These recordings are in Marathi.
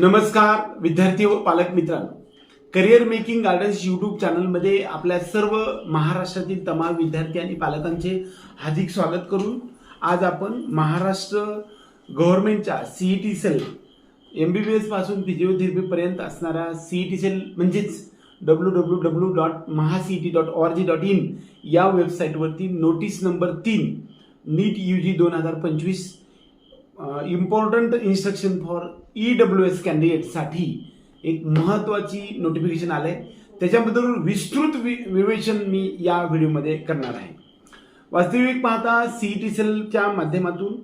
नमस्कार विद्यार्थी व पालक मित्रांनो. करिअर मेकिंग गार्डन्स यूट्यूब चॅनलमध्ये आपल्या सर्व महाराष्ट्रातील तमाम विद्यार्थी आणि पालकांचे हार्दिक स्वागत करून आज आपण महाराष्ट्र गव्हर्नमेंटच्या CET cell M B B एसपासून फिजिओथेरपीपर्यंत असणाऱ्या सीईटी सेल म्हणजेच W W W dot MahaCET dot O R G dot in या वेबसाईटवरती नोटीस नंबर तीन नीट यू जी दोन हजार पंचवीस important instruction for E W S कॅन्डिडेटसाठी एक महत्त्वाची नोटिफिकेशन आलं आहे त्याच्याबद्दल विस्तृत वि विवेचन मी या व्हिडिओमध्ये करणार आहे. वास्तविक पाहता सी टी सेलच्या माध्यमातून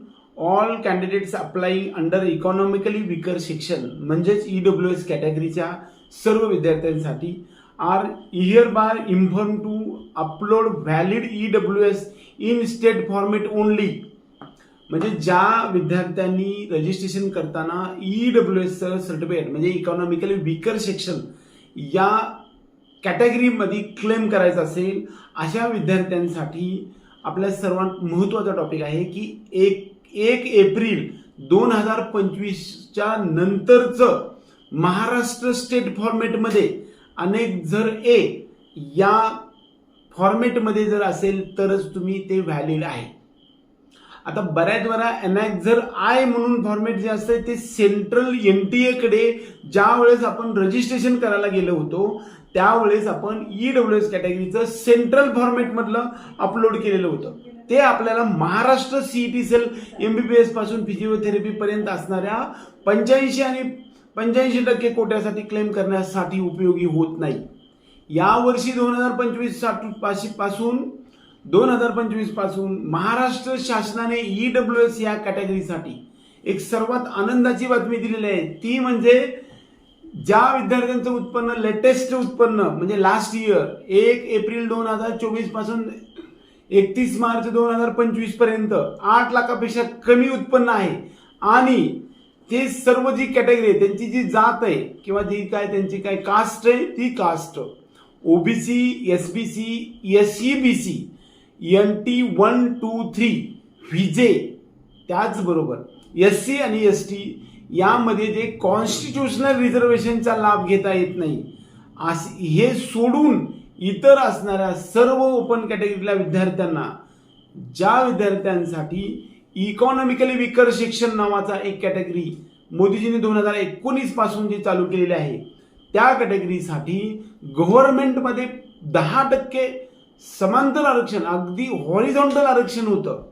all candidates applying under economically weaker section म्हणजेच ई डब्ल्यू एस कॅटेगरीच्या सर्व विद्यार्थ्यांसाठी are hereby inform to upload valid E W S in state format only म्हणजे ज्या विद्यार्थ्यांनी रजिस्ट्रेशन करताना ई डब्ल्यू एस सर्टिफिकेट म्हणजे इकॉनॉमिकली विकर सेक्शन या कॅटेगरीमध्ये क्लेम करायचं असेल अशा विद्यार्थ्यांसाठी आपल्या सर्वात महत्त्वाचा टॉपिक आहे की एक एक एप्रिल दोन हजार पंचवीसच्या नंतरचं महाराष्ट्र स्टेट फॉर्मेटमध्ये अनेक जर ए या फॉर्मेटमध्ये जर असेल तरच तुम्ही ते व्हॅलिड आहे. आता बऱ्याच वेळा एनॅक्झर आय म्हणून फॉर्मेट जे असतं ते सेंट्रल एन टी एकडे ज्या वेळेस आपण रजिस्ट्रेशन करायला गेलो होतो त्यावेळेस आपण ई डब्ल्यू एस कॅटेगरीचं सेंट्रल फॉर्मेटमधलं अपलोड केलेलं होतं. ते आपल्याला Maharashtra CET cell M B B एसपासून फिजिओथेरपीपर्यंत असणाऱ्या पंच्याऐंशी आणि पंच्याऐंशी टक्के कोट्यासाठी क्लेम करण्यासाठी उपयोगी होत नाही. यावर्षी दोन हजार पंचवीसपासून दोन हजार पंचवीसपासून महाराष्ट्र शासनाने ई डब्ल्यू एस या कॅटेगरीसाठी एक सर्वात आनंदाची बातमी दिलेली आहे. ती म्हणजे ज्या विद्यार्थ्यांचं उत्पन्न लेटेस्ट उत्पन्न म्हणजे लास्ट इयर एक एप्रिल दोन हजार चोवीसपासून एकतीस मार्च दोन हजार पंचवीसपर्यंत आठ लाखापेक्षा कमी उत्पन्न आहे. आणि ते सर्व जी कॅटेगरी आहे त्यांची जी जात आहे किंवा जी काय त्यांची काय कास्ट आहे ती caste OBC S B C S C B C N T one two three VJ त्याचबरोबर एस सी आणि एस टी यामध्ये जे कॉन्स्टिट्युशनल रिझर्वेशनचा लाभ घेता येत नाही हे सोडून इतर असणाऱ्या सर्व ओपन कॅटेगरीतल्या विद्यार्थ्यांना ज्या विद्यार्थ्यांसाठी इकॉनॉमिकली विकर शिक्षण नावाचा एक कॅटेगरी मोदीजींनी दोन हजार एकोणीसपासून जी चालू केलेली आहे त्या कॅटेगरीसाठी गव्हर्नमेंटमध्ये दहा टक्के समांतर आरक्षण अगदी हॉरिझॉन्टल आरक्षण होतं.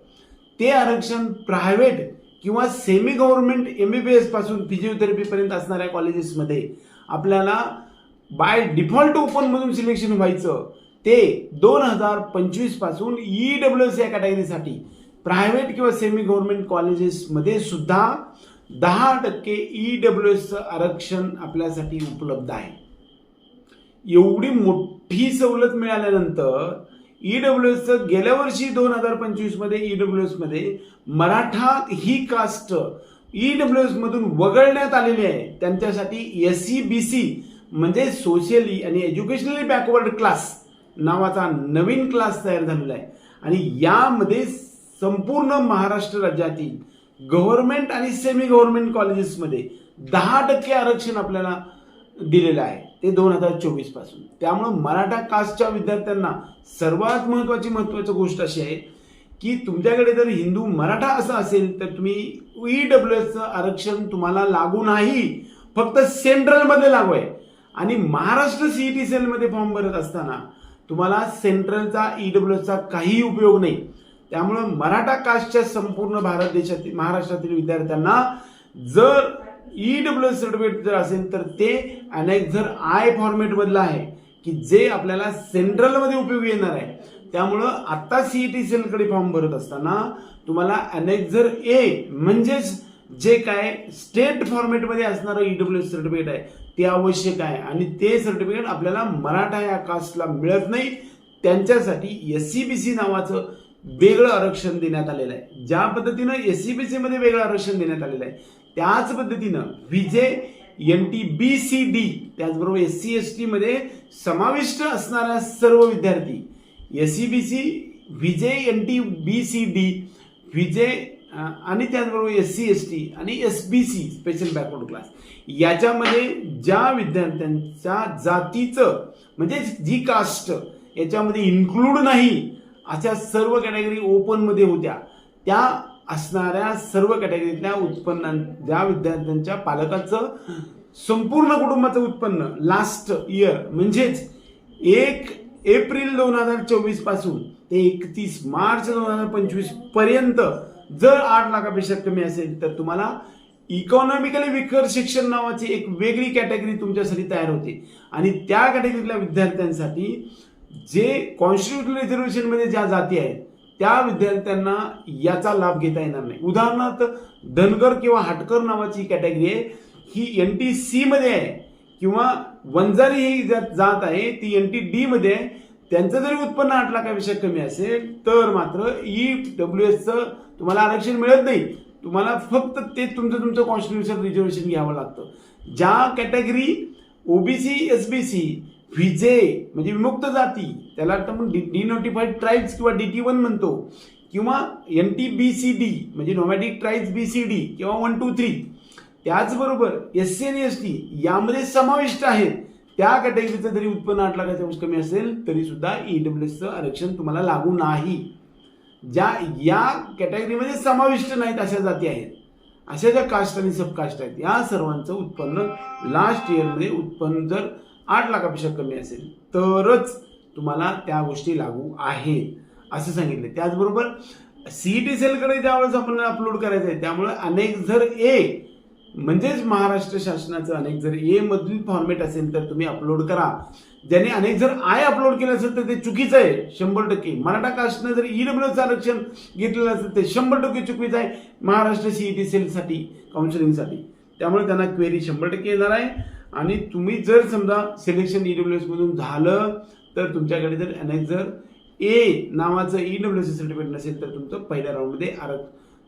ते आरक्षण प्रायव्हेट किंवा semi government M B B एसपासून फिजिओथेरपीपर्यंत असणाऱ्या कॉलेजेसमध्ये आपल्याला बाय डिफॉल्ट ओपनमधून सिलेक्शन व्हायचं. ते दोन हजार पंचवीसपासून ई डब्ल्यू एस या कॅटेगरीसाठी प्रायव्हेट किंवा सेमी गव्हर्नमेंट कॉलेजेसमध्ये सुद्धा दहा टक्के ई डब्ल्यू एसचं आरक्षण आपल्यासाठी उपलब्ध आहे. एवढी मोठी ही सवलत मिळाल्यानंतर ई डब्ल्यू एसचं गेल्या वर्षी दोन हजार पंचवीसमध्ये ई डब्ल्यू एसमध्ये मराठा ही कास्ट ई डब्ल्यू एसमधून वगळण्यात आलेली आहे. त्यांच्यासाठी एस सी बी सी म्हणजे सोशली आणि एज्युकेशनली बॅकवर्ड क्लास नावाचा नवीन क्लास तयार झालेला आहे. आणि यामध्ये संपूर्ण महाराष्ट्र राज्यातील गव्हर्नमेंट आणि सेमी गव्हर्नमेंट कॉलेजेसमध्ये दहा टक्के आरक्षण आपल्याला दिलेलं आहे. ते दोन हजार चोवीसपासून. त्यामुळं मराठा कास्टच्या विद्यार्थ्यांना सर्वात महत्त्वाची महत्त्वाची गोष्ट अशी आहे की तुमच्याकडे जर हिंदू मराठा असं असेल तर तुम्ही ई डब्ल्यू एसचं आरक्षण तुम्हाला लागू नाही. फक्त सेंट्रलमध्ये लागू आहे. आणि महाराष्ट्र सीईटी सेलमध्ये फॉर्म भरत असताना तुम्हाला सेंट्रलचा ई डब्ल्यू एसचा काही उपयोग नाही. त्यामुळं मराठा कास्टच्या संपूर्ण भारत देशातील महाराष्ट्रातील विद्यार्थ्यांना जर ई डब्ल्यू एस सर्टिफिकेट जर असेल तर ते अनेक्झर आय फॉर्मेटमधलं आहे की जे आपल्याला सेंट्रलमध्ये उपयोगी येणार आहे त्यामुळं आत्ता सीईटी सेलकडे फॉर्म भरत असताना तुम्हाला अनेक्झर ए म्हणजेच जे काय स्टेट फॉर्मेटमध्ये असणारं ई डब्ल्यू एस सर्टिफिकेट आहे ते आवश्यक आहे. आणि ते सर्टिफिकेट आपल्याला मराठा या कास्टला मिळत नाही. त्यांच्यासाठी एस सी बी सी नावाचं वेगळं आरक्षण देण्यात आलेलं आहे. ज्या पद्धतीनं एस सी बी सीमध्ये वेगळं आरक्षण देण्यात आलेलं आहे त्याच पद्धतीनं VJ N T B C D त्याचबरोबर एस सी एस टीमध्ये समाविष्ट असणाऱ्या सर्व विद्यार्थी S C B C VJ N T B C D VJ आणि त्याचबरोबर एस सी एस टी आणि S B C special backward class याच्यामध्ये ज्या विद्यार्थ्यांच्या जातीचं म्हणजे जी कास्ट याच्यामध्ये इन्क्लूड नाही अशा सर्व कॅटेगरी ओपनमध्ये होत्या त्या असणाऱ्या सर्व कॅटेगरीतल्या उत्पन्नां ज्या विद्यार्थ्यांच्या पालकाचं संपूर्ण कुटुंबाचं उत्पन्न लास्ट इयर म्हणजेच एक एप्रिल दोन हजार चोवीसपासून ते एकतीस मार्च दोन हजार पंचवीसपर्यंत जर आठ लाखापेक्षा कमी असेल तर तुम्हाला इकॉनॉमिकली विकर शिक्षण नावाची एक वेगळी कॅटेगरी तुमच्यासाठी तयार होते. आणि त्या कॅटेगरीतल्या विद्यार्थ्यांसाठी जे कॉन्स्टिट्युशनल रिझर्वेशनमध्ये ज्या जाती आहेत त्या विद्यार्थ्यांना याचा लाभ घेता येणार नाही. उदाहरणार्थ धनगर किंवा हटकर नावाची कॅटेगरी आहे. ही एन टी सी मध्ये आहे. किंवा वंजारी ही जात जात आहे ती एन टी डी मध्ये आहे. त्यांचं जरी उत्पन्न आठ लाखापेक्षा कमी असेल तर मात्र ई डब्ल्यू एसचं तुम्हाला आरक्षण मिळत नाही. तुम्हाला फक्त ते तुमचं तुमचं कॉन्स्टिट्युशन रिझर्वेशन घ्यावं लागतं. ज्या category OBC S B C VJ म्हणजे विमुक्त जाती. त्याला आपण डिनोटिफाईड ट्राईब्स किंवा डी टी वन म्हणतो. किंवा N T B C D म्हणजे nomadic tribes B C D किंवा वन टू थ्री त्याचबरोबर एस सी आणि एस टी यामध्ये समाविष्ट आहेत. त्या कॅटेगरीचं जरी उत्पन्न आठ लाखाच्या कमी असेल तरी सुद्धा ईडब्ल्यू एसचं आरक्षण तुम्हाला लागू नाही. ज्या या कॅटेगरीमध्ये समाविष्ट नाहीत अशा जाती आहेत. अशा ज्या कास्ट आणि सबकास्ट आहेत या सर्वांचं उत्पन्न लास्ट इयरमध्ये उत्पन्न जर आठ लाखापेक्षा कमी असेल तरच तुम्हाला त्या गोष्टी लागू आहेत असं सांगितलं. त्याचबरोबर सीईटी सेलकडे ज्यावेळेस आपण अपलोड करायचं आहे त्यामुळे अनेक जर ए म्हणजेच महाराष्ट्र शासनाचं अनेक जर ए मधील फॉर्मेट असेल तर तुम्ही अपलोड करा. ज्याने अनेक जर आय अपलोड केलं असेल तर ते चुकीचं आहे शंभर टक्के. मराठा कास्टनं जर ईडब्ल्यूचं आरक्षण घेतलेलं असेल ते शंभर टक्के चुकीचं आहे महाराष्ट्र सीईटी सेलसाठी काउन्सिलिंगसाठी त्यामुळे त्यांना क्वेरी शंभर टक्के येणार आहे. आणि तुम्ही जर समजा सिलेक्शन ई एस मधून झालं तर तुमच्याकडे जर अनेक जर ए नावाचं ई डब्ल्यू सी सर्टिफिकेट नसेल तर तुमचं पहिल्या राऊंडमध्ये आर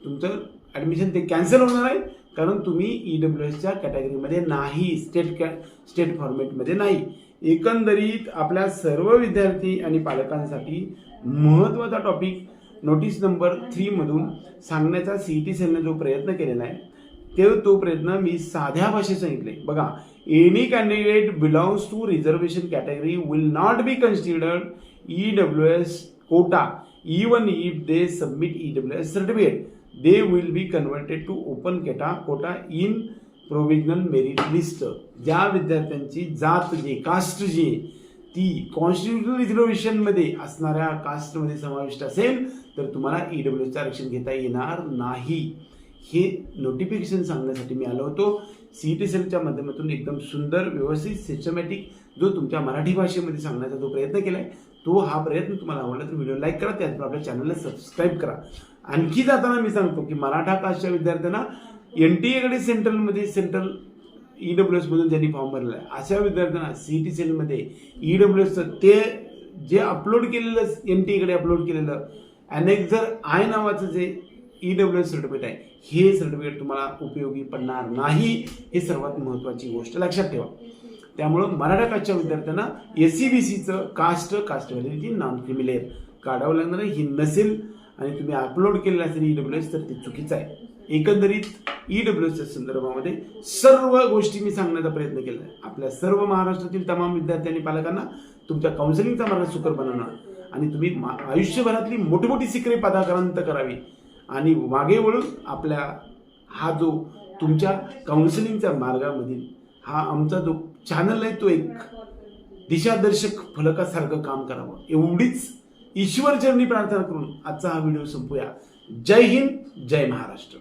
तुमचं ॲडमिशन ते कॅन्सल होणार आहे. कारण तुम्ही ई डब्ल्यू एसच्या कॅटेगरीमध्ये नाही स्टेट कॅ स्टेट फॉर्मेटमध्ये नाही. एकंदरीत आपल्या सर्व विद्यार्थी आणि पालकांसाठी महत्त्वाचा टॉपिक नोटीस नंबर थ्रीमधून सांगण्याचा सी ई टी सेलने जो प्रयत्न केलेला आहे ते तो प्रयत्न मी साध्या भाषेत सांगितले बघा any candidate belongs to reservation category will not be considered E W S quota even if they submit E W S certificate they will be converted to open quota quota in provisional merit list ज्या विद्यार्थ्यांची जात जी कास्ट जी ती कॉन्स्टिट्युशनल रिझर्वेशनमध्ये असणाऱ्या कास्टमध्ये समाविष्ट असेल तर तुम्हाला ई डब्ल्यू एसचं आरक्षण घेता येणार नाही. हे नोटिफिकेशन सांगण्यासाठी मी आलो होतो. सी टी सेलच्या माध्यमातून एकदम सुंदर व्यवस्थित सिस्टमॅटिक जो तुमच्या मराठी भाषेमध्ये सांगण्याचा जो प्रयत्न केला आहे तो हा प्रयत्न तुम्हाला आवडला तर व्हिडिओ लाईक करा त्याचबरोबर आपल्या चॅनलला सबस्क्राईब करा. आणखी जाताना मी सांगतो की मराठा कास्टच्या विद्यार्थ्यांना एन टी एकडे सेंट्रलमध्ये सेंट्रल ई डब्ल्यू एसमधून ज्यांनी फॉर्म भरला आहे अशा विद्यार्थ्यांना सी टी सेलमध्ये ई डब्ल्यू एसचं ते जे अपलोड केलेलं एन टी एकडे अपलोड केलेलं अनेक जर आय नावाचं जे ई डब्ल्यू एस सर्टिफिकेट आहे. हे सर्टिफिकेट तुम्हाला उपयोगी पडणार नाही हे सर्वात महत्त्वाची गोष्ट लक्षात ठेवा. त्यामुळं मराठा कास्टच्या विद्यार्थ्यांना एस सी बी सीचं caste caste validity non creamy layer काढावं लागणार ही नसेल आणि तुम्ही अपलोड केलेलं असेल ई डब्ल्यू एस तर ते चुकीचं आहे. एकंदरीत ई डब्ल्यू एसच्या संदर्भामध्ये सर्व गोष्टी मी सांगण्याचा प्रयत्न केला आहे आपल्या सर्व महाराष्ट्रातील तमाम विद्यार्थी आणि पालकांना तुमच्या काउन्सिलिंगचा मार्ग सुकर बनवणार. आणि तुम्ही मा- आयुष्यभरातली मोठमोठी सिक्रे सिकरे पदाक्रांत करावी. आणि मागे वळून आपल्या हा जो तुमच्या काउन्सिलिंगच्या मार्गामधील हा आमचा जो चॅनल आहे तो एक दिशादर्शक फलकासारखं काम करावं. एवढीच ईश्वरचरणी प्रार्थना करून आजचा हा व्हिडिओ संपूया. जय हिंद जय महाराष्ट्र.